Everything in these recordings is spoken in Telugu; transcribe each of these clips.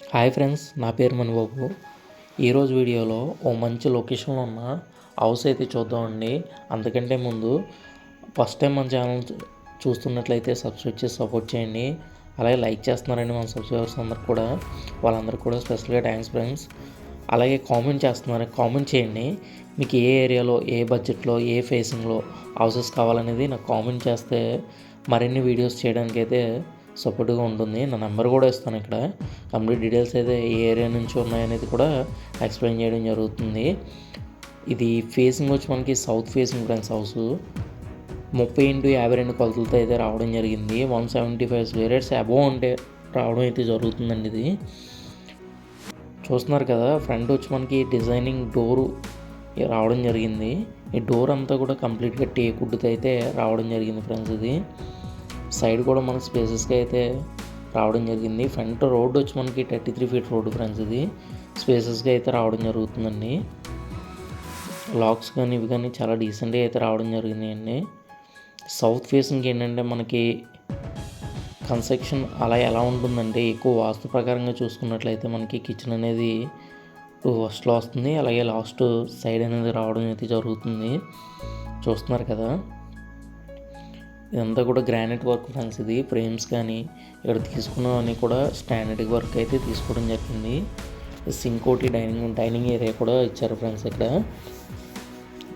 హాయ్ ఫ్రెండ్స్ నా పేరు మణిబాబు ఈరోజు వీడియోలో ఓ మంచి లొకేషన్లో ఉన్న హౌస్ అయితే చూద్దామండి అందుకంటే ముందు ఫస్ట్ టైం మన ఛానల్ చూస్తున్నట్లయితే సబ్స్క్రైబ్ చేసి సపోర్ట్ చేయండి. అలాగే లైక్ చేస్తున్నారండి మన సబ్స్క్రైబర్స్ అందరు కూడా. వాళ్ళందరూ కూడా స్పెషల్గా థ్యాంక్స్ ఫ్రెండ్స్. అలాగే కామెంట్ చేస్తున్నారు కామెంట్ చేయండి. మీకు ఏ ఏరియాలో ఏ బడ్జెట్లో ఏ ఫేసింగ్లో హౌసెస్ కావాలనేది నాకు కామెంట్ చేస్తే మరిన్ని వీడియోస్ చేయడానికైతే సపోర్ట్గా ఉంటుంది. నా నెంబర్ కూడా ఇస్తాను ఇక్కడ. కంప్లీట్ డీటెయిల్స్ అయితే ఏ ఏరియా నుంచి ఉన్నాయనేది కూడా ఎక్స్ప్లెయిన్ చేయడం జరుగుతుంది. ఇది ఫేసింగ్ వచ్చి మనకి సౌత్ ఫేసింగ్ ఫ్రెండ్స్ హౌస్. ముప్పై ఇంటూ యాభై రెండు కొలతలతో అయితే రావడం జరిగింది. One seventy five square yards above అంటే రావడం అయితే జరుగుతుందండి ఇది. చూస్తున్నారు కదా ఫ్రంట్ వచ్చి మనకి డిజైనింగ్ డోరు రావడం జరిగింది. ఈ డోర్ అంతా కూడా కంప్లీట్గా టేక్ వుడ్తో అయితే రావడం జరిగింది ఫ్రెండ్స్ ఇది. సైడ్ కూడా మనకి స్పేసెస్గా అయితే రావడం జరిగింది. ఫ్రంట్ రోడ్డు వచ్చి మనకి thirty three feet road friends ఇది. స్పేసెస్గా అయితే రావడం జరుగుతుందండి. లాక్స్ కానీ ఇవి కానీ చాలా డీసెంట్గా అయితే రావడం జరిగింది అండి. సౌత్ ఫేసింగ్ ఏంటంటే మనకి కన్స్ట్రక్షన్ అలా ఎలా ఉంటుందంటే ఎక్కువ వాస్తు ప్రకారంగా చూసుకున్నట్లయితే మనకి కిచెన్ అనేది ఫస్ట్లో వస్తుంది. అలాగే లాస్ట్ సైడ్ అనేది రావడం అయితే జరుగుతుంది. చూస్తున్నారు కదా. ఇదంతా కూడా గ్రానైట్ వర్క్ ఫ్రెండ్స్ ఇది ఫ్రేమ్స్ కానీ ఇక్కడ తీసుకున్నవన్నీ కూడా స్టాండర్డ్ వర్క్ అయితే తీసుకోవడం జరిగింది. సింక్ ఒకటి డైనింగ్ డైనింగ్ ఏరియా కూడా ఇచ్చారు ఫ్రెండ్స్ ఇక్కడ.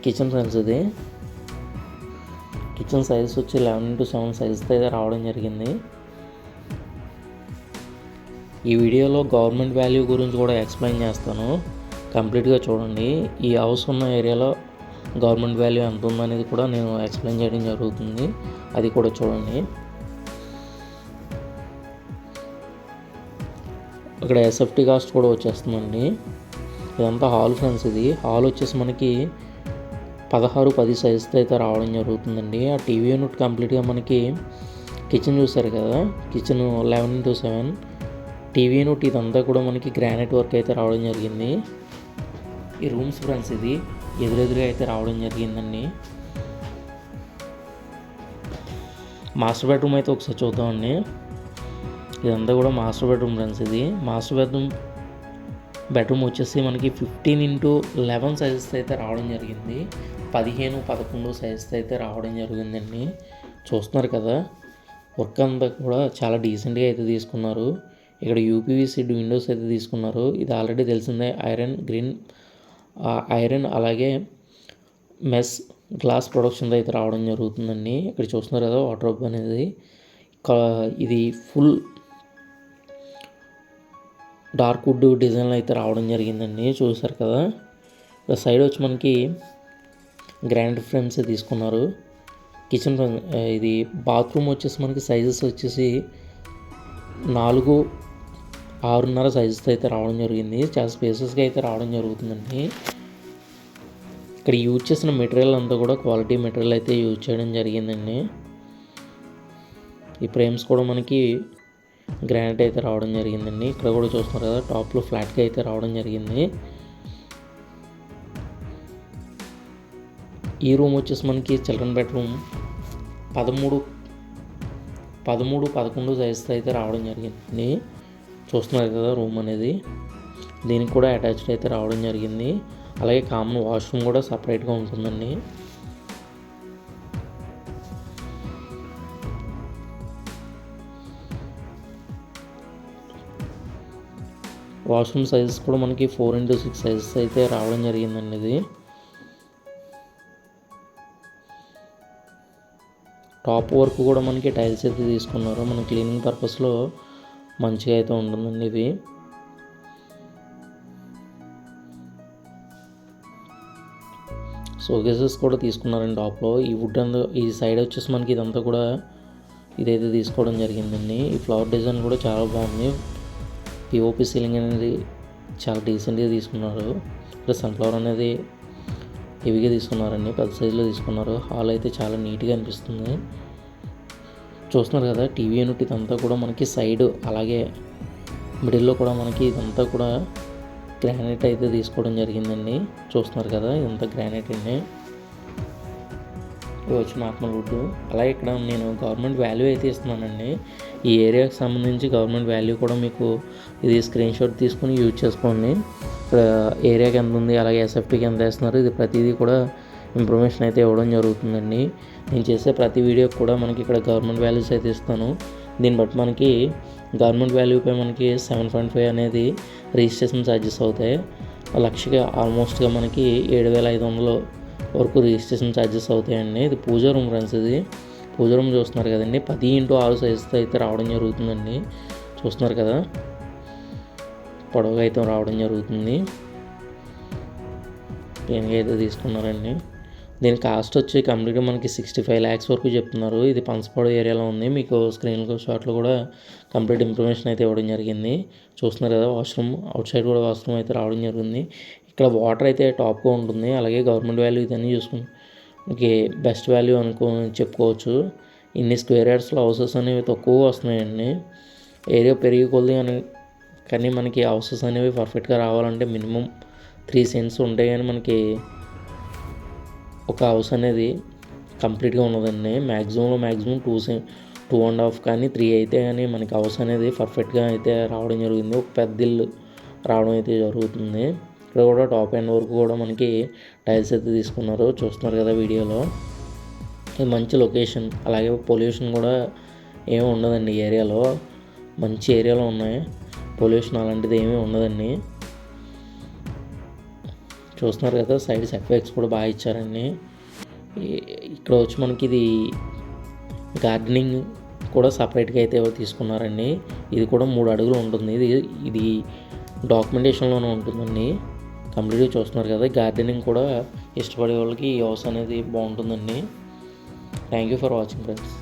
కిచెన్ ఫ్రెండ్స్ ఇది కిచెన్ సైజ్ వచ్చి లెవెన్ ఇంటూ సెవెన్ సైజ్తో అయితే రావడం జరిగింది. ఈ వీడియోలో గవర్నమెంట్ వాల్యూ గురించి కూడా ఎక్స్ప్లెయిన్ చేస్తాను. కంప్లీట్గా చూడండి. ఈ హౌస్ ఉన్న ఏరియాలో గవర్నమెంట్ వాల్యూ ఎంత ఉందనేది కూడా నేను ఎక్స్ప్లెయిన్ చేయడం జరుగుతుంది. అది కూడా చూడండి. ఇక్కడ ఎస్ఎఫ్టీ కాస్ట్ కూడా వచ్చేస్తుందండి. ఇదంతా హాల్ ఫ్రెండ్స్ ఇది. హాల్ వచ్చేసి మనకి పదహారు పది సైజుతో అయితే రావడం జరుగుతుందండి. ఆ టీవీ యూనిట్ కంప్లీట్గా మనకి కిచెన్ చూసారు కదా. Kitchen eleven into seven TV unit ఇదంతా కూడా మనకి గ్రానైట్ వర్క్ అయితే రావడం జరిగింది. ఈ రూమ్స్ ఫ్రెండ్స్ ఇది. ఎదురెదురుగా అయితే రావడం జరిగిందండి. మాస్టర్ బెడ్రూమ్ అయితే ఒకసారి చూద్దామండి. ఇదంతా కూడా మాస్టర్ బెడ్రూమ్ ఫ్రెండ్స్ ఇది. మాస్టర్ బెడ్రూమ్ బెడ్రూమ్ వచ్చేసి మనకి ఫిఫ్టీన్ ఇంటూ లెవెన్ సైజెస్ అయితే రావడం జరిగింది. పదిహేను పదకొండు సైజెస్ అయితే రావడం జరిగిందండి. చూస్తున్నారు కదా వర్క్ అంతా కూడా చాలా డీసెంట్గా అయితే తీసుకున్నారు. ఇక్కడ యూపీవీసీ విండోస్ అయితే తీసుకున్నారు. ఇది ఆల్రెడీ తెలిసిందే ఐరన్ గ్రీన్ ఐరన్ అలాగే మెస్ గ్లాస్ ప్రొడక్షన్ అయితే రావడం జరుగుతుందండి. ఇక్కడ చూస్తున్నారు కదా వాటర్ అనేది. ఇది ఫుల్ డార్క్ వుడ్ డిజైన్లో అయితే రావడం జరిగిందండి. చూసారు కదా? ఇక్కడ సైడ్ వచ్చి మనకి గ్రాండ్ ఫ్రేమ్స్ తీసుకున్నారు. కిచెన్ ఇది బాత్రూమ్ వచ్చేసి మనకి సైజెస్ వచ్చేసి నాలుగు ఆరున్నర సైజుతో అయితే రావడం జరిగింది. చాలా స్పేసెస్గా అయితే రావడం జరుగుతుందండి. ఇక్కడ యూజ్ చేసిన మెటీరియల్ అంతా కూడా క్వాలిటీ మెటీరియల్ అయితే యూజ్ చేయడం జరిగిందండి. ఈ ఫ్రేమ్స్ కూడా మనకి గ్రానైట్ అయితే రావడం జరిగిందండి. ఇక్కడ కూడా చూస్తున్నారు కదా టాప్లో ఫ్లాట్గా అయితే రావడం జరిగింది. ఈ రూమ్ వచ్చేసి మనకి చిల్డ్రన్ బెడ్రూమ్ పదమూడు పదమూడు పదకొండు సైజుతో అయితే రావడం జరిగింది చూస్తున్నారు కదా రూమ్ అనేది. దీనికి కూడా అటాచ్డ్ అయితే రావడం జరిగింది. అలాగే కామన్ వాష్రూమ్ కూడా సపరేట్గా ఉంటుందండి. వాష్రూమ్ సైజెస్ కూడా మనకి ఫోర్ ఇంటూ సిక్స్ సైజెస్ అయితే రావడం జరిగిందండి ఇది. టాప్ వర్క్ కూడా మనకి టైల్స్ అయితే తీసుకున్నారు. మన క్లీనింగ్ పర్పస్లో మంచిగా అయితే ఉంటుందండి ఇది. షోకేసెస్ కూడా తీసుకున్నారండి టాప్లో. ఈ వుడ్ అంతా ఈ సైడ్ వచ్చేసి మనకి ఇదంతా కూడా ఇదైతే తీసుకోవడం జరిగిందండి. ఈ ఫ్లవర్ డిజైన్ కూడా చాలా బాగుంది. పిఓపి సీలింగ్ అనేది చాలా డీసెంట్గా తీసుకున్నారు. ఇక్కడ సన్ఫ్లవర్ అనేది హెవీగా తీసుకున్నారండి. పెద్ద సైజులో తీసుకున్నారు. హాల్ అయితే చాలా నీట్గా అనిపిస్తుంది. చూస్తున్నారు కదా టీవీ యూనిట్ ఇదంతా కూడా మనకి సైడ్ అలాగే మిడిల్లో కూడా మనకి ఇదంతా కూడా గ్రానైట్ అయితే తీసుకోవడం జరిగిందండి. చూస్తున్నారు కదా ఇదంతా గ్రానైట్ అండి. ఇవి వచ్చి నార్మల్ అలాగే ఇక్కడ నేను గవర్నమెంట్ వాల్యూ అయితే ఇస్తున్నానండి. ఈ ఏరియాకి సంబంధించి గవర్నమెంట్ వాల్యూ కూడా మీకు ఇది స్క్రీన్ షాట్ తీసుకుని యూజ్ చేసుకోండి. ఇక్కడ ఏరియాకి ఎంత ఉంది అలాగే ఎస్ఎఫ్టీకి ఎంత వేస్తున్నారు ఇది ప్రతిదీ కూడా ఇన్ఫర్మేషన్ అయితే ఇవ్వడం జరుగుతుందండి. నేను చేసే ప్రతి వీడియోకి కూడా మనకి ఇక్కడ గవర్నమెంట్ వాల్యూస్ అయితే ఇస్తాను. దీన్ని బట్టి మనకి గవర్నమెంట్ వాల్యూపై మనకి సెవెన్ పాయింట్ ఫైవ్ అనేది రిజిస్ట్రేషన్ ఛార్జెస్ అవుతాయి. లక్షకి ఆల్మోస్ట్గా మనకి ఏడు వేల ఐదు వందల వరకు రిజిస్ట్రేషన్ ఛార్జెస్ అవుతాయండి. ఇది పూజ రూమ్ ఫ్రెండ్స్ ఇది. పూజ రూమ్ చూస్తున్నారు కదండి. పది ఇంటూ ఆరు సైజుతో అయితే రావడం జరుగుతుందండి. చూస్తున్నారు కదా? పొడవుగా అయితే రావడం జరుగుతుంది. ప్లేన్గా అయితే తీసుకున్నారండి. దీని కాస్ట్ వచ్చి కంప్లీట్గా మనకి సిక్స్టీ ఫైవ్ ల్యాక్స్ వరకు చెప్తున్నారు. ఇది పంచపాడు ఏరియాలో ఉంది. మీకు స్క్రీన్ షాట్లో కూడా కంప్లీట్ ఇన్ఫర్మేషన్ అయితే ఇవ్వడం జరిగింది. చూస్తున్నారు కదా వాష్రూమ్ అవుట్ సైడ్ కూడా వాష్రూమ్ అయితే రావడం జరిగింది. ఇక్కడ వాటర్ అయితే టాప్గా ఉంటుంది. అలాగే గవర్నమెంట్ వాల్యూ ఇదన్నీ చూసుకుని మనకి బెస్ట్ వాల్యూ అనుకో చెప్పుకోవచ్చు. ఇన్ని స్క్వేర్ యార్డ్స్లో హౌసెస్ అనేవి తక్కువ వస్తున్నాయండి. ఏరియా పెరిగి కొద్ది అని కానీ మనకి హౌసెస్ అనేవి పర్ఫెక్ట్గా రావాలంటే మినిమం త్రీ సెంట్స్ ఉంటాయి. కానీ మనకి ఒక హౌస్ అనేది కంప్లీట్గా ఉన్నదండి. మ్యాక్సిమంలో మ్యాక్సిమం టూ సె టూ అండ్ హాఫ్ కానీ త్రీ అయితే కానీ మనకి హౌస్ అనేది పర్ఫెక్ట్గా అయితే రావడం జరిగింది. ఒక పెద్ద ఇల్లు రావడం అయితే జరుగుతుంది. ఇక్కడ కూడా టాప్ ఎండ్ వరకు కూడా మనకి టైల్స్ అయితే తీసుకున్నారు. చూస్తున్నారు కదా వీడియోలో. ఇది మంచి లొకేషన్ అలాగే పొల్యూషన్ కూడా ఏమీ ఉండదండి ఏరియాలో మంచి ఏరియాలో ఉన్నాయి. పొల్యూషన్ అలాంటిది ఏమీ ఉండదండి. చూస్తున్నారు కదా సైడ్ ఎఫెక్ట్స్ కూడా బాగా ఇచ్చారండి. ఇక్కడ వచ్చి మనకి ఇది గార్డెనింగ్ కూడా సపరేట్గా అయితే తీసుకున్నారండి. ఇది కూడా మూడు అడుగులు ఉంటుంది. ఇది ఇది డాక్యుమెంటేషన్లోనే ఉంటుందండి. కంప్లీట్గా చూస్తున్నారు కదా గార్డెనింగ్ కూడా ఇష్టపడే వాళ్ళకి ఈ హౌస్ అనేది బాగుంటుందండి. Thank you for watching friends.